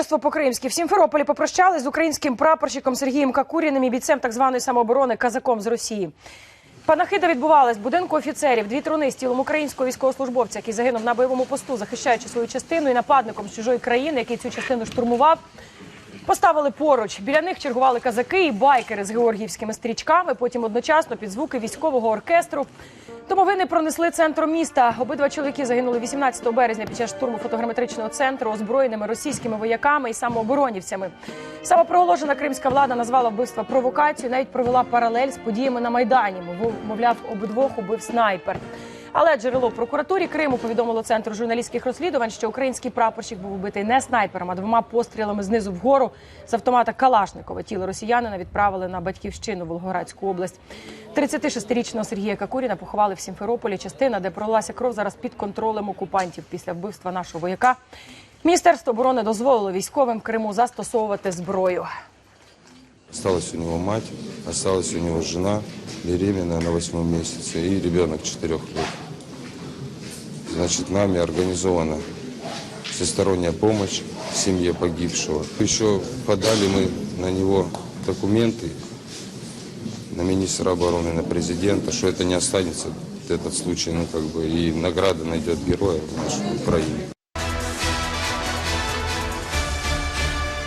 Блюзнірство по-кримськи. В Сімферополі попрощали з українським прапорщиком Сергієм Какуріним і бійцем так званої самооборони казаком з Росії. Панахида відбувалась в будинку офіцерів. Дві труни з тілом українського військовослужбовця, який загинув на бойовому посту, захищаючи свою частину, і нападником з чужої країни, який цю частину штурмував. Поставили поруч. Біля них чергували казаки і байкери з георгіївськими стрічками. Потім одночасно під звуки військового оркестру. Домовини пронесли центром міста. Обидва чоловіки загинули 18 березня під час штурму фотограметричного центру озброєними російськими вояками і самооборонівцями. Самопроголошена кримська влада назвала вбивство провокацією. Навіть провела паралель з подіями на майдані. Мов- Мовляв, обидвох убив снайпер. Але джерело в прокуратурі Криму повідомило центру журналістських розслідувань, що український прапорщик був убитий не снайпером, а двома пострілами знизу вгору з автомата Калашникова. Тіло росіянина відправили на батьківщину Волгоградську область. 36-річного Сергія Какуріна поховали в Сімферополі. Частина, де пролилася кров, зараз під контролем окупантів після вбивства нашого вояка. Міністерство оборони дозволило військовим в Криму застосовувати зброю. Осталась у него мать, осталась у него жена, беременная на восьмом месяце и ребенок четырех лет. Значит, нами организована всесторонняя помощь семье погибшего. Еще подали мы на него документы на министра обороны, на президента, что это не останется, этот случай, ну как бы, и награда найдет героя в нашей Украине.